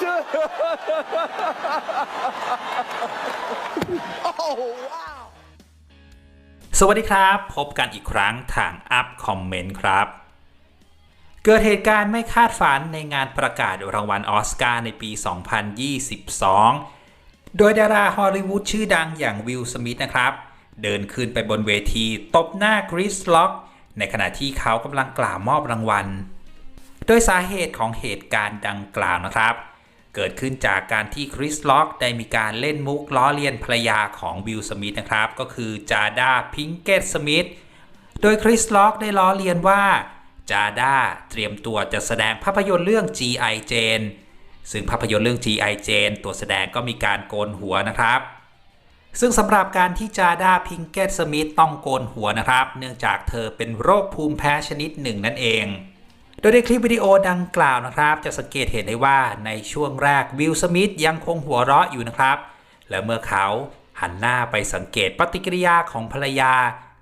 สวัสดีครับ พบกันอีกครั้งทางอัพคอมเมนต์ครับ เกิดเหตุการณ์ไม่คาดฝันในงานประกาศรางวัลออสการ์ในปี 2022 โดยดาราฮอลลีวูดชื่อดังอย่างวิลสมิธนะครับ เดินขึ้นไปบนเวทีตบหน้าคริสล็อกในขณะที่เขากำลังกล่าวมอบรางวัล โดยสาเหตุของเหตุการณ์ดังกล่าวนะครับ เกิดขึ้นจากการที่คริสล็อกได้มีการเล่นมุกล้อเลียนภรรยาของวิลสมิธนะครับ ก็คือจาดาพิงเกตสมิธโดยคริสล็อกได้ล้อเลียนว่าจาดาเตรียมตัวจะแสดงภาพยนตร์เรื่อง G.I. Jane ซึ่งภาพยนตร์เรื่อง G.I. Jane ตัวแสดงก็มีการโกนหัวนะครับ ซึ่งสำหรับการที่จาดาพิงเกตสมิธต้องโกนหัวนะครับ เนื่องจากเธอเป็นโรคภูมิแพ้ชนิดหนึ่งนั่นเอง โดยในคลิปวิดีโอดังกล่าวนะครับ จะสังเกตเห็นได้ว่าในช่วงแรกวิลสมิธยังคงหัวเราะอยู่นะครับ และเมื่อเขาหันหน้าไปสังเกตปฏิกิริยาของภรรยา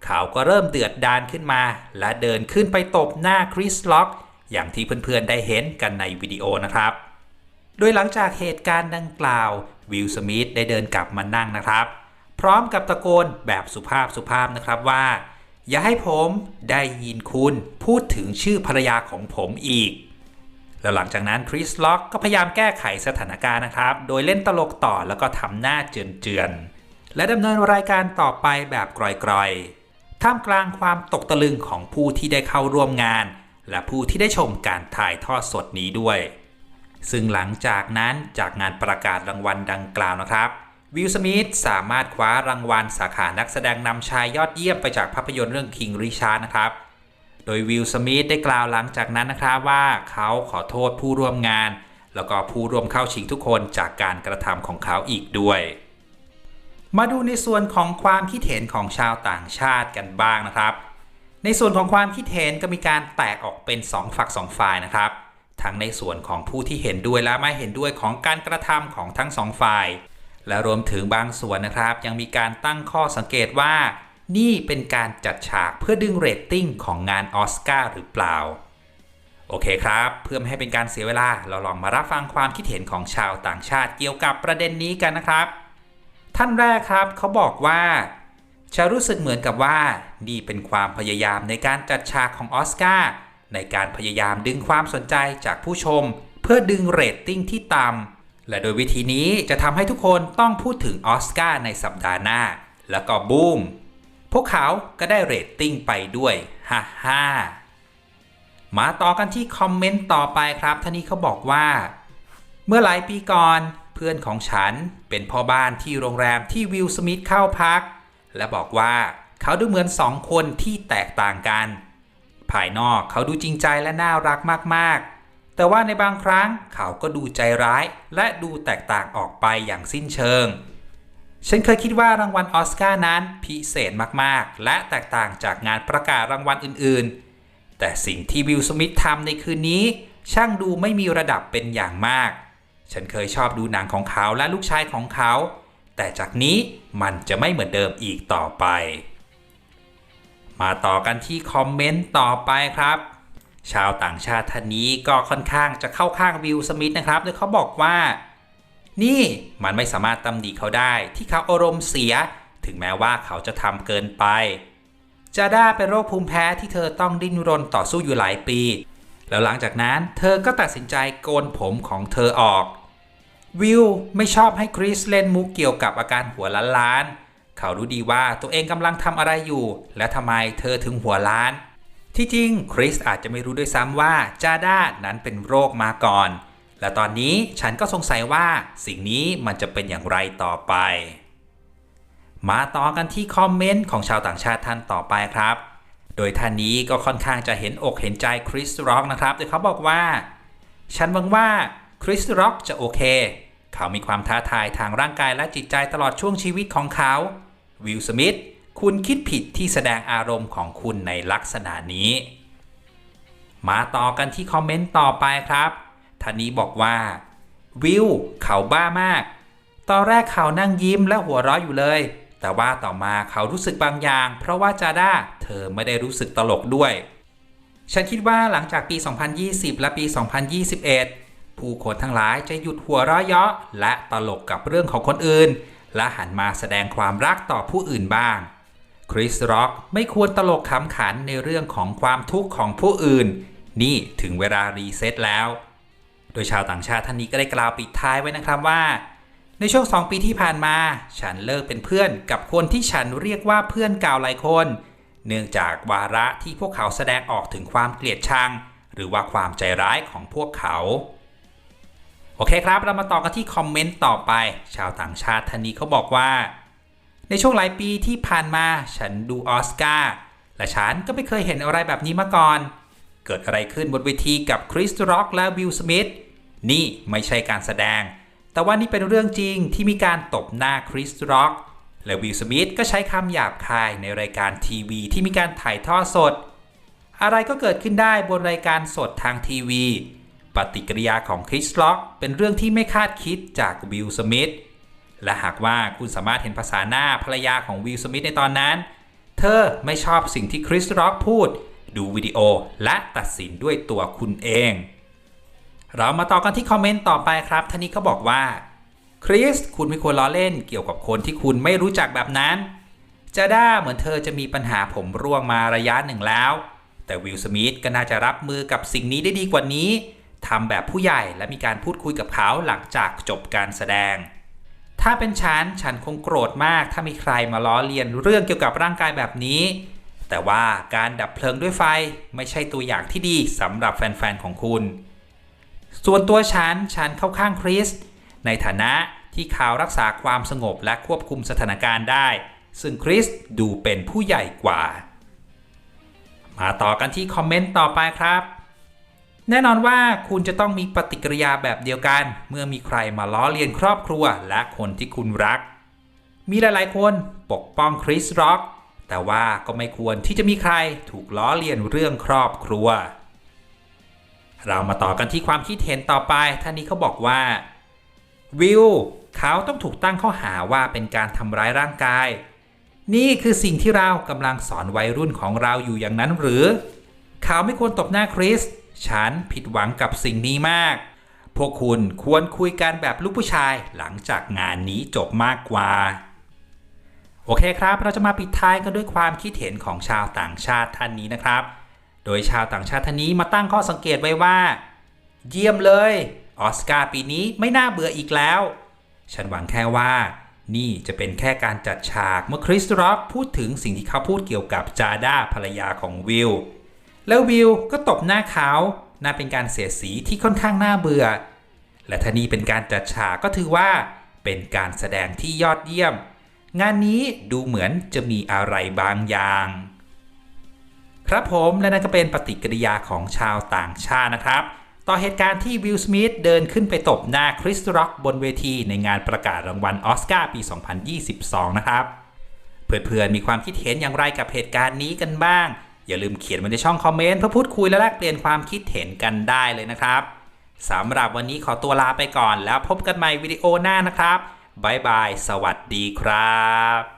เขาก็เริ่มเดือดดานขึ้นมา และเดินขึ้นไปตบหน้าคริสล็อก อย่างที่เพื่อนๆได้เห็นกันในวิดีโอนะครับ โดยหลังจากเหตุการณ์ดังกล่าววิลสมิธได้เดินกลับมานั่งนะครับ พร้อมกับตะโกนแบบสุภาพสุภาพนะครับว่า อย่าให้ผมได้ยินคุณพูดถึงชื่อภรรยาของผมอีก แล้วหลังจากนั้นคริสล็อกก็พยายามแก้ไขสถานการณ์นะครับ โดยเล่นตลกต่อแล้วก็ทำหน้าเจือนๆ และดำเนินรายการต่อไปแบบกรอยๆ ท่ามกลางความตกตะลึงของผู้ที่ได้เข้าร่วมงาน และผู้ที่ได้ชมการถ่ายทอดสดนี้ด้วย ซึ่งหลังจากนั้นจากงานประกาศรางวัลดังกล่าวนะครับ วิลสมิธสามารถคว้ารางวัลสาขานักแสดงนำชายยอดเยี่ยมไปจากภาพยนตร์เรื่อง King Richard นะครับ โดยวิลสมิธได้กล่าวหลังจากนั้นนะครับว่าเขาขอโทษผู้ร่วมงาน แล้วก็ผู้ร่วมเข้าชิงทุกคนจากการกระทำของเขาอีกด้วย มาดูในส่วนของความคิดเห็นของชาวต่างชาติกันบ้างนะครับ ในส่วนของความคิดเห็นก็มีการแตกออกเป็น 2 ฝัก 2 ฝ่ายนะครับ ทั้งในส่วนของผู้ที่เห็นด้วยและไม่เห็นด้วยของการกระทำของทั้งสองฝ่าย และรวมถึงบางส่วนนะครับ ยังมีการตั้งข้อสังเกตว่า นี่เป็นการจัดฉากเพื่อดึงเรตติ้งของงานออสการ์หรือเปล่า โอเคครับ เพื่อไม่ให้เป็นการเสียเวลา เราลองมารับฟังความคิดเห็นของชาวต่างชาติเกี่ยวกับประเด็นนี้กันนะครับ ท่านแรกครับเขาบอกว่าฉันรู้สึกเหมือนกับว่านี่เป็นความพยายามในการจัดฉากของออสการ์ในการพยายามดึงความสนใจจากผู้ชม เพื่อดึงเรตติ้งที่ต่ำ และโดยวิธีนี้จะทำให้ทุกคนต้องพูดถึงออสการ์ในสัปดาห์หน้า แล้วก็บูม พวกเขาก็ได้เรตติ้งไปด้วย ฮ่าฮ่ามาต่อกันที่คอมเมนต์ต่อไปครับท่านนี้เขาบอกว่า เมื่อหลายปีก่อนเพื่อนของฉันเป็นพ่อบ้านที่โรงแรมที่วิลสมิธเข้าพัก และบอกว่าเขาดูเหมือนสองคนที่แตกต่างกัน ภายนอกเขาดูจริงใจและน่ารักมากๆ แต่ว่าในบางครั้งเขาก็ดูใจร้ายและดูแตกต่างออกไปอย่างสิ้นเชิง ฉันเคยคิดว่ารางวัลออสการ์นั้นพิเศษมากๆ และแตกต่างจากงานประกาศรางวัลอื่นๆ แต่สิ่งที่วิลสมิธทำในคืนนี้ ช่างดูไม่มีระดับเป็นอย่างมาก ฉันเคยชอบดูหนังของเขาและลูกชายของเขา แต่จากนี้มันจะไม่เหมือนเดิมอีกต่อไป มาต่อกันที่คอมเมนต์ต่อไปครับ ชาวต่างชาติท่านนี้ก็ค่อนข้างจะเข้าข้างวิลสมิธนะครับโดยเขาบอกว่า นี่มันไม่สามารถตำหนิเขาได้ที่เขาอารมณ์เสีย ถึงแม้ว่าเขาจะทำเกินไปจาด้าเป็นโรคภูมิแพ้ที่เธอต้องดิ้นรนต่อสู้อยู่หลายปี แล้วหลังจากนั้นเธอก็ตัดสินใจโกนผมของเธอออก วิลไม่ชอบให้คริสเล่นมุกเกี่ยวกับอาการหัวล้านๆเขารู้ดีว่าตัวเองกำลังทำอะไรอยู่ และทำไมเธอถึงหัวล้าน ที่จริงคริสอาจจะไม่รู้ด้วยซ้ำว่าจาด้านั้นเป็นโรคมาก่อน และตอนนี้ฉันก็สงสัยว่าสิ่งนี้มันจะเป็นอย่างไรต่อไป มาต่อกันที่คอมเมนต์ของชาวต่างชาติท่านต่อไปครับ โดยท่านนี้ก็ค่อนข้างจะเห็นอกเห็นใจคริสร็อกนะครับโดยเขาบอกว่า ฉันหวังว่าคริสร็อกจะโอเค เขามีความท้าทายทางร่างกายและจิตใจตลอดช่วงชีวิตของเขา วิลสมิธ คุณคิดผิดที่แสดงอารมณ์ของคุณในลักษณะนี้ มาต่อกันที่คอมเมนต์ต่อไปครับท่านนี้บอกว่า วิลเขาบ้ามาก ตอนแรกเขานั่งยิ้มและหัวเราะอยู่เลย แต่ว่าต่อมาเขารู้สึกบางอย่าง เพราะว่าจาด้าเธอไม่ได้รู้สึกตลกด้วย ฉันคิดว่าหลังจากปี 2020 และปี 2021 ผู้คนทั้งหลายจะหยุดหัวเราะเยาะและตลกกับเรื่องของคนอื่น และหันมาแสดงความรักต่อผู้อื่นบ้าง คริสร็อกไม่ควรตลกขำขันในเรื่องของความทุกข์ของผู้อื่น นี่ถึงเวลารีเซ็ตแล้ว โดยชาวต่างชาติท่านนี้ก็ได้กล่าวปิดท้ายไว้นะครับว่า ในช่วงสองปีที่ผ่านมา ฉันเลิกเป็นเพื่อนกับคนที่ฉันเรียกว่าเพื่อนเก่าหลายคน เนื่องจากวาระที่พวกเขาแสดงออกถึงความเกลียดชัง หรือว่าความใจร้ายของพวกเขาโอเคครับ เรามาต่อกันที่คอมเมนต์ต่อไป ชาวต่างชาติท่านนี้เขาบอกว่า ในช่วงหลายปีที่ผ่านมาฉันดูออสการ์และฉันก็ไม่เคยเห็นอะไรแบบนี้มาก่อน เกิดอะไรขึ้นบนเวทีกับคริสร็อกและวิลสมิธนี่ไม่ใช่การแสดง แต่ว่านี่เป็นเรื่องจริงที่มีการตบหน้าคริสร็อกและวิลสมิธก็ใช้คำหยาบคายในรายการทีวีที่มีการถ่ายทอดสด อะไรก็เกิดขึ้นได้บนรายการสดทางทีวี ปฏิกิริยาของคริสล็อกเป็นเรื่องที่ไม่คาดคิดจากวิลสมิธ และหากว่าคุณสามารถเห็นภาษาหน้าภรรยาของวิลสมิธในตอนนั้น เธอไม่ชอบสิ่งที่คริสร็อกพูด ดูวิดีโอและตัดสินด้วยตัวคุณเอง เรามาต่อกันที่คอมเมนต์ต่อไปครับท่านนี้เขาบอกว่าคริสคุณไม่ควรล้อเล่นเกี่ยวกับคนที่คุณไม่รู้จักแบบนั้นจะด้าเหมือนเธอจะมีปัญหาผมร่วงมาระยะหนึ่งแล้ว แต่วิลสมิธก็น่าจะรับมือกับสิ่งนี้ได้ดีกว่านี้ทำแบบผู้ใหญ่และมีการพูดคุยกับเขาหลังจากจบการแสดง ถ้าเป็นฉันฉันคงโกรธมาก ถ้ามีใครมาล้อเลียนเรื่องเกี่ยวกับร่างกายแบบนี้ แต่ว่าการดับเพลิงด้วยไฟไม่ใช่ตัวอย่างที่ดีสำหรับแฟนๆของคุณ ส่วนตัวฉันฉันเข้าข้างคริส ในฐานะที่เขารักษาความสงบและควบคุมสถานการณ์ได้ ซึ่งคริสดูเป็นผู้ใหญ่กว่า มาต่อกันที่คอมเมนต์ต่อไปครับ แน่นอนว่าคุณจะต้องมีปฏิกิริยาแบบเดียวกัน เมื่อมีใครมาล้อเลียนครอบครัวและคนที่คุณรัก มีหลายๆคนปกป้องคริสร็อกแต่ว่าก็ไม่ควรที่จะมีใครถูกล้อเลียนเรื่องครอบครัว เรามาต่อกันที่ความคิดเห็นต่อไปท่านนี้เขาบอกว่าวิลเขาต้องถูกตั้งข้อหาว่าเป็นการทำร้ายร่างกาย นี่คือสิ่งที่เรากำลังสอนวัยรุ่นของเราอยู่อย่างนั้นหรือ เขาไม่ควรตบหน้าคริส ฉันผิดหวังกับสิ่งนี้มาก พวกคุณควรคุยกันแบบลูกผู้ชายหลังจากงานนี้จบมากกว่า โอเคครับ เราจะมาปิดท้ายกันด้วยความคิดเห็นของชาวต่างชาติท่านนี้นะครับ โดยชาวต่างชาติท่านนี้มาตั้งข้อสังเกตไว้ว่า เยี่ยมเลย ออสการ์ปีนี้ไม่น่าเบื่ออีกแล้ว ฉันหวังแค่ว่านี่จะเป็นแค่การจัดฉากเมื่อคริสร็อกพูดถึงสิ่งที่เขาพูดเกี่ยวกับจาด้าภรรยาของวิล แล้ววิลก็ตบหน้าเขาน่าเป็นการเสียสีที่ค่อนข้างน่าเบื่อ และถ้านี่เป็นการจัดฉากก็ถือว่า เป็นการแสดงที่ยอดเยี่ยม งานนี้ดูเหมือนจะมีอะไรบางอย่าง ครับผมและนั่นก็เป็นปฏิกิริยาของชาวต่างชาตินะครับ ต่อเหตุการณ์ที่วิลสมิธเดินขึ้นไปตบหน้าคริสร็อกบนเวทีในงานประกาศรางวัลออสการ์ปี 2022 นะครับ เพื่อนๆมีความคิดเห็นอย่างไรกับเหตุการณ์นี้กันบ้าง อย่าลืมเขียนมาในช่องคอมเมนต์เพื่อพูดคุยและแลกเปลี่ยนความคิดเห็นกันได้เลยนะครับสำหรับวันนี้ขอตัวลาไปก่อนแล้วพบกันใหม่วิดีโอหน้านะครับบ๊ายบาย สวัสดีครับ